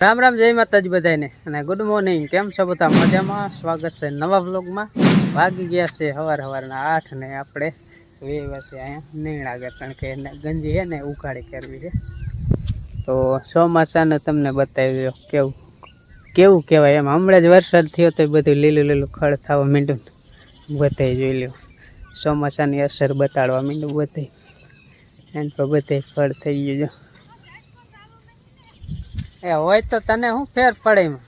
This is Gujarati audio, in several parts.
રામ રામ, જય માતાજી બધાને અને ગુડ મોર્નિંગ કેમ છો બધા? મજામાં? સ્વાગત છે નવા વ્લોગમાં વાગી ગયા છે સવાર સવારના આઠ ને આપણે વે વાસે અહીંયા નીણ આગળ કારણ કે એને ગંજી છે ને ઉઘાડી કરવી છે તો ચોમાસાને તમને બતાવી દો કેવું કેવું કહેવાય એમ. હમણાં જ વરસાદ થયો તો બધું લીલું લીલું ખડ થવા માંડ્યું ને બધાય જોઈ લ્યો. ચોમાસાની અસર બતાડવા માંડ્યું બધે. એને તો બધાય ફળ થઈ ગયું એ હોય તો તને શું ફેર પડે એમાં.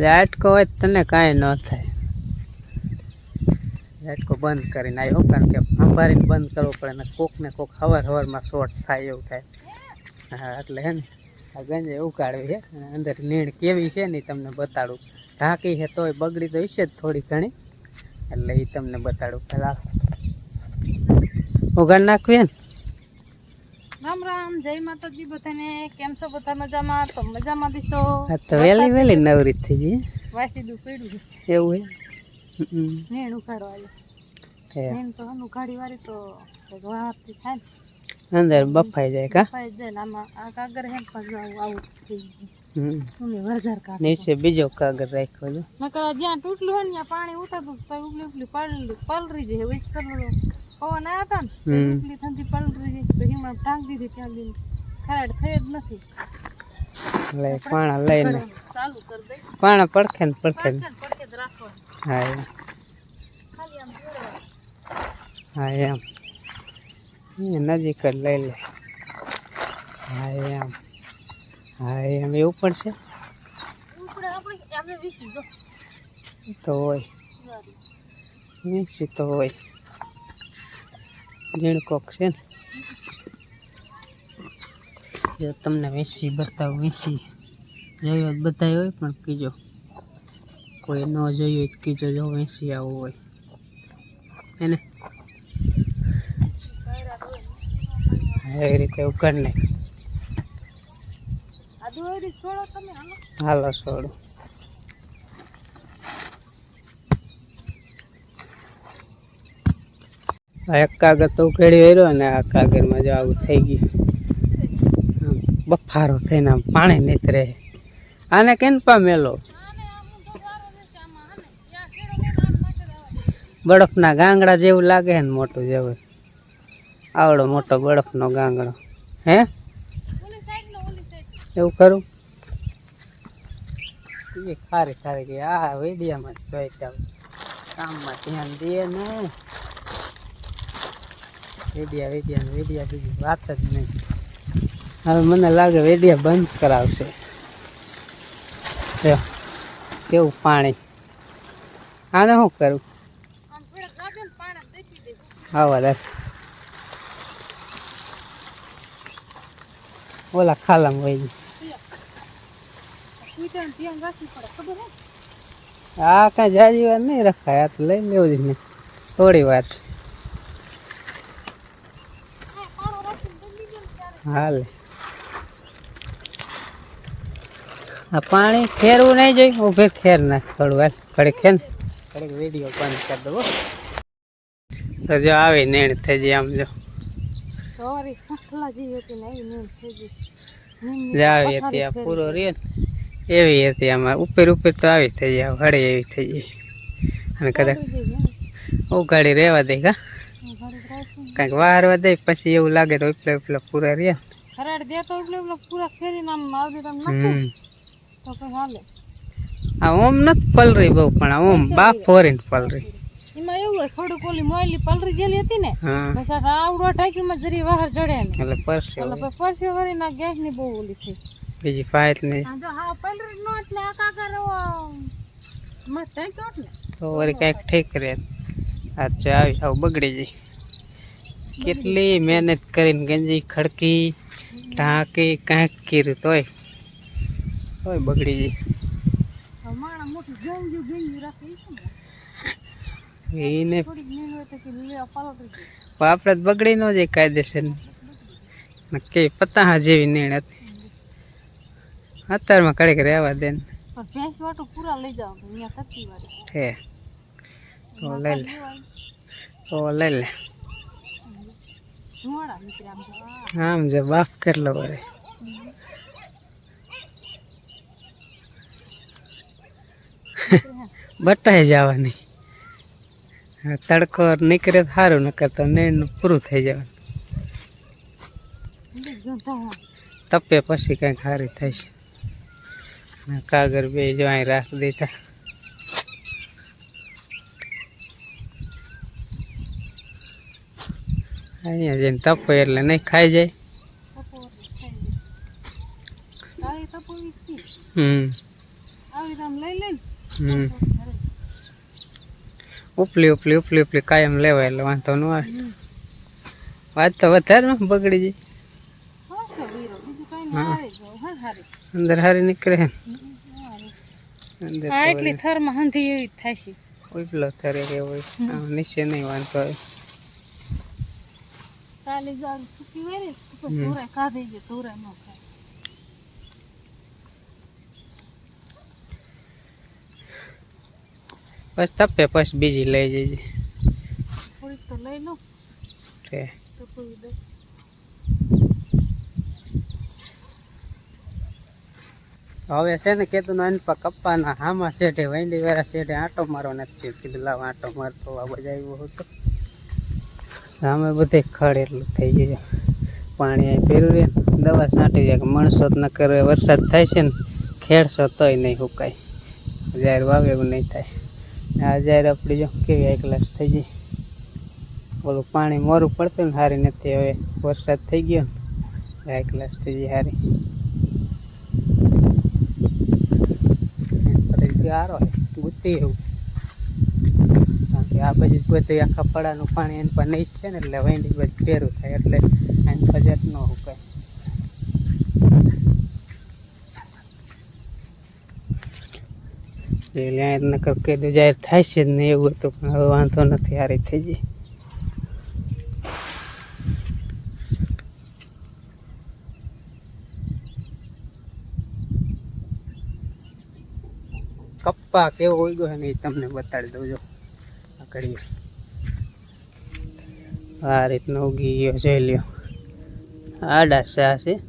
ઝાટકો હોય તને કાંઈ ન થાય. ઝાટકો બંધ કરીને આવ્યો કારણ કે સંભાળીને બંધ કરવો પડે ને કોક ને કોક હવાર હવારમાં શોર્ટ થાય એવું થાય. હા, એટલે હે ને, આ ગંજે ઉકાળવી છે અને અંદર નીણ કેવી છે ને તમને બતાડું. ઢાંકી છે તોય બગડી તો હશે જ થોડી ઘણી, એટલે એ તમને બતાડું. પેલા ઉગાડ નાખવી ને રામ રામ જય માતાજી બધાને. કેમ છો બધા મજામાં? તો મજામાં દીશો આ તો વહેલી વેલી નવરી થઈ ગઈ વાસી દુ પડ્યું એવું હે. નેણ ઉખાડો હે. નેણ તો હન ગાડી વાળી તો વાહરથી થાય અંદર બફાઈ જાય કા? બફાઈ જાય ને આમાં આ કાગર હે પણ આવું આવું થઈ ગયું. નીચે બીજો કાગળ રાખ્યો છે. નકર જ્યાં તૂટલું હોય ને ત્યાં પાણી ઉતારતું તો ઉપલી ઉપલી પલરી પલરી જાય વિચ કરેલો પવન આવ્યા હતા ને. ઉપલી થતી પલરી જાય તો હિમણ ટાંકી દીધી ત્યાં બી ખરાડ થઈ જ નથી. એટલે પાણા લઈને. ચાલુ કરી પાણા પડખે ને પડખે ને. પડકે પડકે જ રાખો હા. ખાલી આમ હા એમ. નજીક જ લઈ લે. હા એમ. હા એમ એવું પણ વીસી જો. તો હોય. નીચે તો હોય. ઝીણકોક છે ને? જો તમને વેસી બતાવું વેસી જોયો જ બતાવ્યો હોય પણ કીજો. કોઈ ન જોયું હોય તો કીજો જો વેસી આવું હોય. એને એ રીતે એવું ને આ દોરી છોડો તમે હાલો. હાલો છોડું આ એક કાગળ તો ઉકેડી વર્યો અને આ કાગળમાં જો આવું થઈ ગયું. બફારો થઈને આમ પાણી નીતરે આને કેન પા મેલો? બરફના ગાંગડા જેવું લાગે ને મોટું જેવું. આવડો મોટો બરફનો ગાંગડો. હે ઓલી સાઈડ નો ઓલી સાઈડ એવું કરું એ સારી સારી કે આ વેડિયામાં જોઈ જાવ કામમાં ધ્યાન દે ને. વેડિયા વેડિયા વેડિયા, બીજી વાત જ નહીં. હવે મને લાગે વેડિયા બંધ કરાવશે. કેવું પાણી? આને શું કરું આવા રાખ ઓલા ખાલામાં વહી ગઈ ઈ તો ધ્યાન રાખવી પડે ખબર હે આ કાંઈ જાજી વાર નહીં રખાય આ તો લઈ લેવું જ નહીં થોડી વાર. હા પાણો રાખીને બગડી ગયો ને ત્યારે હાલે. આ પાણી ખેરવું નહીં જોઈ ઉભે ખેર નાખ થોડું હાલ ઘડીક ખેર ઘડીક વીડિયો બંધ કરી દો હો. તો જો આવી નેણ થઈ જાય આમ જો. સવારી સંખલા જેવી હતી ને એવી નીંદ થઈ ગઈ. નીંદની જે આવી પથારી હતી આ ફેરી પૂરો ગઈ. રહ્યો ને. એવી હતી આમાં. ઉપર ઉપર તો આવી થઈ જાય હળે એવી થઈ જાય. અને કદાચ ઉઘાડી રહેવા દે કા. કાંઈક વારવા દે પછી એવું લાગે તો ઉપલા ઉપલા પૂરા રહ્યા. ખરાડ દે તો એટલે એટલે પૂરા ફેરીને આમ આવડી તો નાખું તો પછી હાલે. આ ઓમ નથી પલરી બહુ પણ ઓમ બાપ ફોરીને પલરી. એમાં એવું હોય થોડુંક ઓલી મોયલી પલરી જેલી હતી ને પછી આવડો ટાંકીમાં જરી બહાર ચડે ને એટલે પરસે એટલે પરસે વળી ના ગેસની બહુ ઓલી થઈ. બીજી ફાયત નહીં તો વળી કાંઈક ઠીક રહે. આજે આવી આવું બગડી જાય કેટલી મહેનત કરીને ગંજી ખડકી ઢાંકી કાંઈક કર્યું તોય. તોય બગડી જાય હવે માણા મોટું ગેંજ્યું ગેંજ્યું રાખે ઈ શું ને? એને થોડીક નીંદ હોય તો કે લે પલરી ગઈ આપણે તો બગડી ન જાય કાયદેસર નક્કી પતાહા જેવી નીણ હતી. અત્યારમાં કડીક રહેવા દે ને. ભેંસ વાટું પૂરા લઈ જાવ અહીંયા થતી વાળી. ઠે તો લઈ લે. તો લઈ લે. આમ જો બાફ કરલો વરે બટાઈ જવાની હા, તડકો નીકળે તો સારું નકર તો નેણનું પૂરું થઈ જવાનું. તપે પછી કંઈક સારી થાય છે. કાગળ બે જો અહીં રાખી દેતા અહીંયા જઈને તપો એટલે નહીં ખાઈ જાય. ઉપલી ઉપલી ઉપલી ઉપલી કાયમ લેવાય એટલે વાંધો ન આવે. વાત તો વધારે બગડી જાય. અંદર હારી નીકળે હે. અંદર તો એટલી થરમાં હંધી એવી થાય છે. ઉપલો થરે કે હોય. નીચે નહીં વાંધો આવે. કાલે જો આવી હોય ને તો હમ. કાઢી દે ધોરાય ન ખાય બસ તપે પછી બીજી લઈ જજે. થોડીક તો લઈ લો. તો કોઈ હવે છે ને કેતું અન પર કપ્પાના હામાં શેઠે વૈંડી વેરા શેઠે આંટો મારો નથી કીધું લાવ આંટો મારતો આ બધા આવ્યો હતો. સામે બધે ખડ એટલું થઈ ગયું પાણી અહીં પીરું રે દવા છાંટી જાય કે મણસો ન કરે. વરસાદ થાય છે ને, ખેડશો તોય નહીં સુકાય જાહેર વાવે એવું નહીં થાય. આ જાહેર આપણી જો કેવી એક ગ્લાસ થઈ ગઈ. ઓલું પાણી મોરું પડતું ને સારી નથી. હવે વરસાદ થઈ ગયો ને એક ગ્લાસ થઈ ગઈ સારી ગારો ગુતી એવું કારણ કે આ પછી બધું આખા પડાનું પાણી એની પર નહીં છે ને, એટલે વેંડી બધું પેરું થાય, એટલે એને ફજત ન હુકાય. એટલે નકર કીધું, જાહેર થાય છે ને એવું હતું, પણ હવે વાંધો નથી હારી થઈ ગઈ. કપ્પા એવો હોય ગયો ને એ તમને બતાડી દઉં જો. આ કરીએ. આ રીતનો ઉગી ગયો જોઈ લ્યો. આડા શા છે?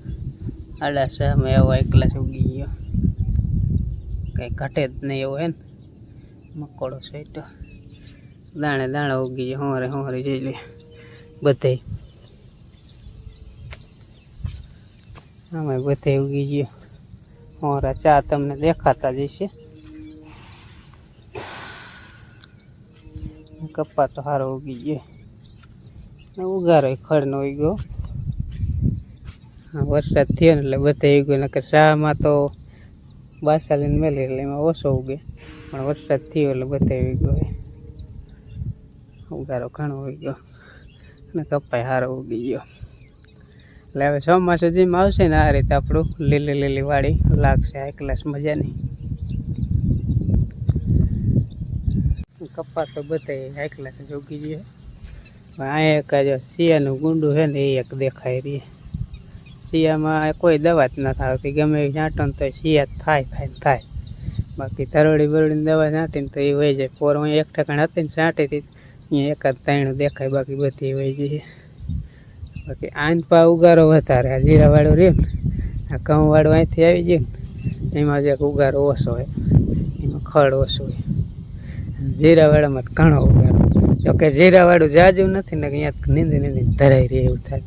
આડા શામાં એવો એકલા ઉગી ગયો કંઈ ઘટે જ નહીં એવો હે ને. મકોડો સેટો દાણે દાણે ઉગી ગયો હોરે હોરે જોઈ લે. બધે. આમાં બધે ઉગી ગયો. હોરા ચા તમને દેખાતા જ છે કપ્પા તો સારો ઉગી ગયો. ઉગારો ખડનો ઉગી ગયો વરસાદ થયો ને એટલે બધે ઉગ્યો, નકર શામાં તો બાસાલીને મેલી એટલે એમાં ઓછો ઉગે. પણ વરસાદ થયો એટલે બધે ઉગ્યો ઉગારો ઘણો ગયો અને કપાય સારો ઉગી ગયો. એટલે હવે ચોમાસું જેમ આવશે ને આ રીતે આપણું લીલી લીલી વાડી લાગશે. આ ક્લાસ મજાની કપા તો બધાય આખલા છે જ. ઉગી અહીંયા એક જો શિયાનું ગુંડું છે ને, એ એક દેખાય રહી. શિયામાં કોઈ દવા જ નથી આવતી, ગમે એ છાંટો ને તો શિયા જ થાય થાય થાય. બાકી તરોડી બરોડીની દવા છાંટીને તો એ વહી જાય. પોર અહીંયા એક ઠેકાણ હતી ને છાંટી હતી, અહીંયા એકાદ ત્રણ દેખાય, બાકી બધી વહી જઈએ બાકી આન પા ઉગારો વધારે જીરાવાળું રહ્યું ને, આ ઘઉંવાળું અહીંથી આવી ગયું ને, એમાં જે ઉગારો ઓછો હોય, એમાં ખડ ઓછું હોય. જીરાવાળામાં ઘણો ઉગાડો. જોકે જીરાવાળું જાજુ નથી ને અહીંયા નીંદી નીંદી ધરાઈ રહી એવું થાય.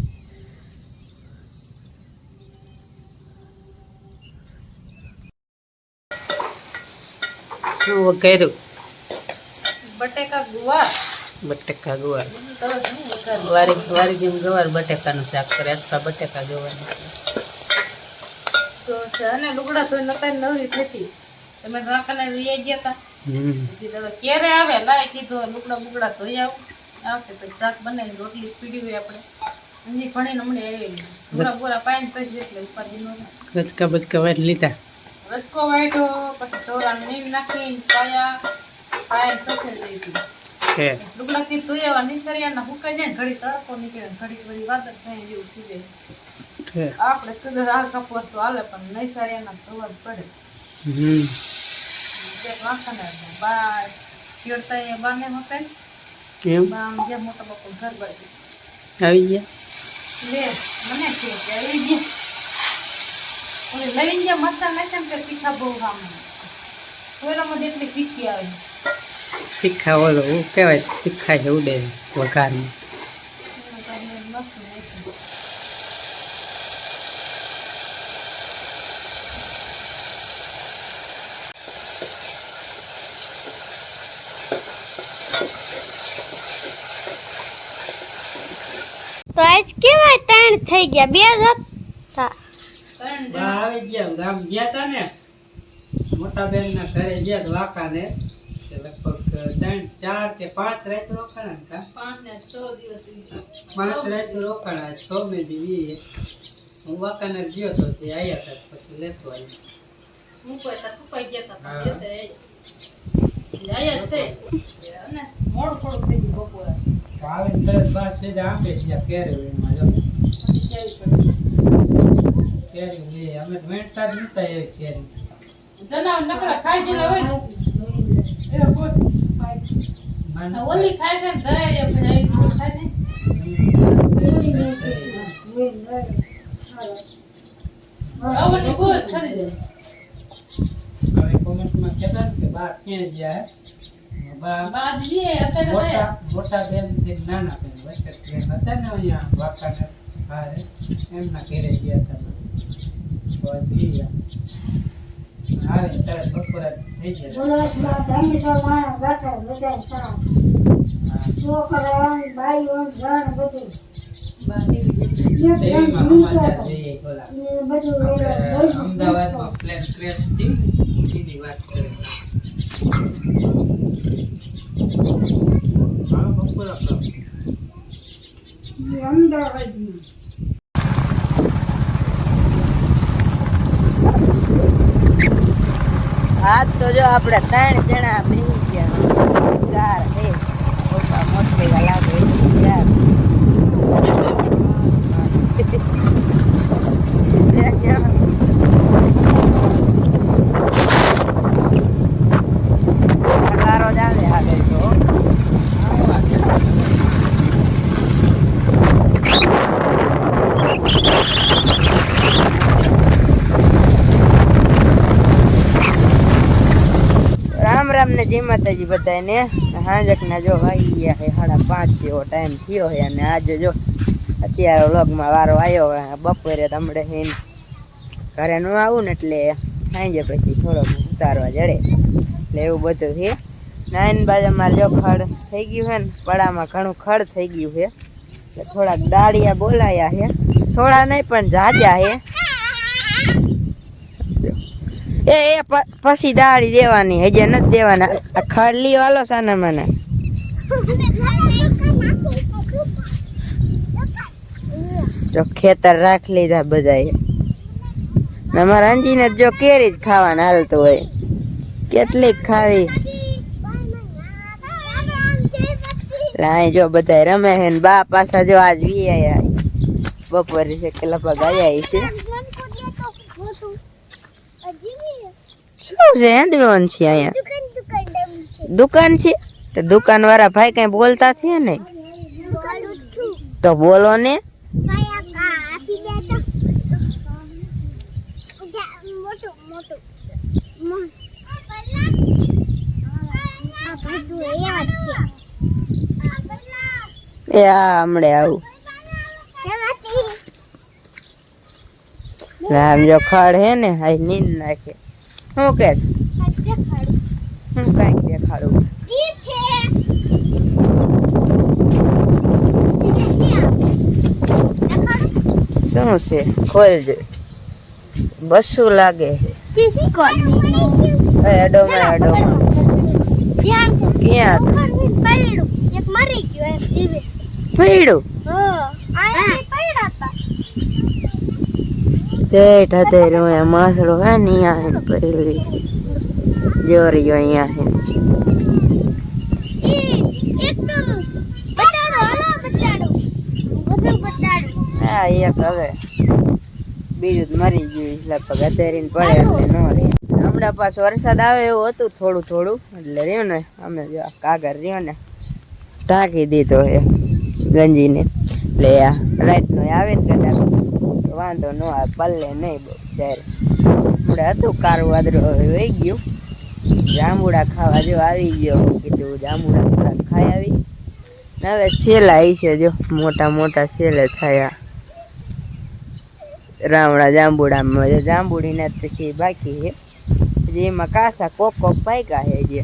શું કર્યું? બટેકા ગુવાર. બટેકા ગવાર. વારી વારી જેમ ગવાર બટેકાનું શાક કરે અથવા બટેકા ગવાર તો છે ને લુગડા નવરી થતી. તમે લઈ ગયા હતા ક્યારે આવે? લાય કીધું લુકડા બુકડા ધોઈ આવું. આવશે પછી શાક બનાવીને રોટલી પીડી હોય આપણે. હજી ભણીને હમણે આવી પૂરા પૂરા પાઈન પછી એટલે ઉપાધિ નો થાય. બચકા બચકા વાટ લીધા. રસકો વાટ્યો પછી ચોરાને નીમ નાખીને પાયા પાયા સફેદ થઈ ગઈ છે થી ધોઈ આવા નિસરિયાના હુકાઈ જાય ને ઘડી તડકો નીકળે ઘડી બધી વાદળ થાય જેવું થઈ જાય. આપણે કદાચ આ કપોસ તો હાલે પણ નૈસરિયાના ધોવા જ પડે. હમ. એક વાંખાને બા ખેડતા એ બાને મકાઈ એમ બા આમ જે મોટા બાપુ ઘર બાજુ આવી ગયા? લે મને કે આવી ગયા ઓલી લઈને જે મરચાં નાખ્યા તે તીખા બહુ સામે કોયલામાં જેટલી તીખી આવે તીખા ઓલો કહેવાય તીખા છે ઉડે વઘારમાં એના કારણે મસ્ત નાખ્યું. તો આજ કેવાય ત્રણ ગયા બે જ હતા. આવી ગયા ગામ ગયા તા ને. મોટા બેન ના ઘરે ગયા તો વાકા ને લગભગ ત્રણ ચાર કે પાંચ રાત રોકાણા ને પાંચ ને છ દિવસ પાંચ રાત રોકાણા છ મે દી હું વાકાને ગયો તો તે આયા હતા પછી લેતો આવ્યો હું કોઈ તા ગયા તા હા. પણ જતા એ. આયા જ છે. અને મોડું થોડું થઈ ગયું બપોરે આવે તરત બાર સીધા આપે ત્યાં કેરે એમાં જો. કેરી અમે વેણતા જ નતા એ કેરી જનાવર નકરા ખાઈ ગયેલા હોય ને એ કોઈ ઓલી ખાઈ ખાઈને ધરાઈ જાય પછી આવી કોઈ ખાય નહીં આવડની કોઈ જ ખરી જાય હવે કોમેન્ટમાં કહેતા કે બા ક્યાં ગયા બાદ લે અત્યારે મોટા બેનથી નાના બેન વચ્ચે બેન હતા ને અહીંયા વાંકાને હારે એમના ઘેરે ગયા હતા જઈ ગયા. ને તરત બપોરે થઈ ગયા. સમાચાર જોઈએ બોલા આપણે અમદાવાદમાં પ્લેન ક્રેશથી સીધી વાત કરી બપોરે કરો. આજ તો જો આપણે ત્રણ જણા બેસી ગયા. ચાર હે મોટા મોટી લાગે ચાર. એક જણા. ખટારો જ આવે આગળ તો રામ ને જય માતાજી બધાને હાંજક ના જો વાગી ગયા છે, સાડા પાંચ જેવો ટાઈમ થયો છે અને આજે જો અત્યારે વ્લોગમાં વારો આવ્યો હે. બપોરે તમડે હિન ઘરે ન આવું ને એટલે સાંજે પછી થોડોક ઉતારવા જડે. એટલે એવું બધું છે. નાઈન બાજુમાં જો ખડ થઈ ગયું છે ને, પડામાં ઘણું ખડ થઈ ગયું છે. થોડાક દાળિયા બોલાયા છે. થોડા નહીં પણ જાજા છે. એ એ પછી દાળી દેવાની. હજે નથી દેવાના. આ ખડલી વાલો સાના મને. જો ખેતર રાખ લીધા બધાએ. અમારા અંજીને જો કેરી જ ખાવાના હાલતું હોય. કેટલીક ખાવી. લાય જો બધા રમે છે બા પાછા જો આજ વી આયા. બપોરે છે કે લગભગ આયા છે શું છે હેન્ડવોન છે અહીંયા? દુકાન છે. તો દુકાન વાળા ભાઈ કઈ બોલતા થયા ને તો બોલો ને. એ આ હમણે આવું. રામ જો ખડ હે ને હાઈ નીંદ નાખે. શું કે હું કંઈક દેખાડું શું છે? ખોલજો બસું લાગે છે. કિસકો એ અડોમાં અડોમાં ક્યાં? પડ્યું. એક મરી ગયો એક જીવે. પીડું આયા પડ્યા હતા તેઠ હતે રોયા માસડો હે ને અહીંયા હે પડેલી છે જોરી અહીંયા હે હા એક હવે બીજું મરી ગયું લગભગ અધેરીને પડે એટલે ન રહે હમણાં પાછો વરસાદ આવે એવું હતું થોડું થોડું એટલે રહ્યો ને અમે જો કાગર રહ્યો ને ઢાંકી દીધો હે ગંજીને એટલે આ રાતનો આવે ને વાંધો ન આવે, પલ્લે નહીં બહુ ત્યારે હમણાં હતું કારું વાદરો હવે વહી ગયું. જાંબુડા ખાવા જો આવી ગયો કીધું જાંબુડા થોડા ખાઈ આવી. હવે છેલા આવી છે જો, મોટા મોટા છેલે થયા રામડા જાંબુડામાં, જાંબુડીના પછી બાકી છે. એમાં કાસા કોક કોક પાક્યા છે જે.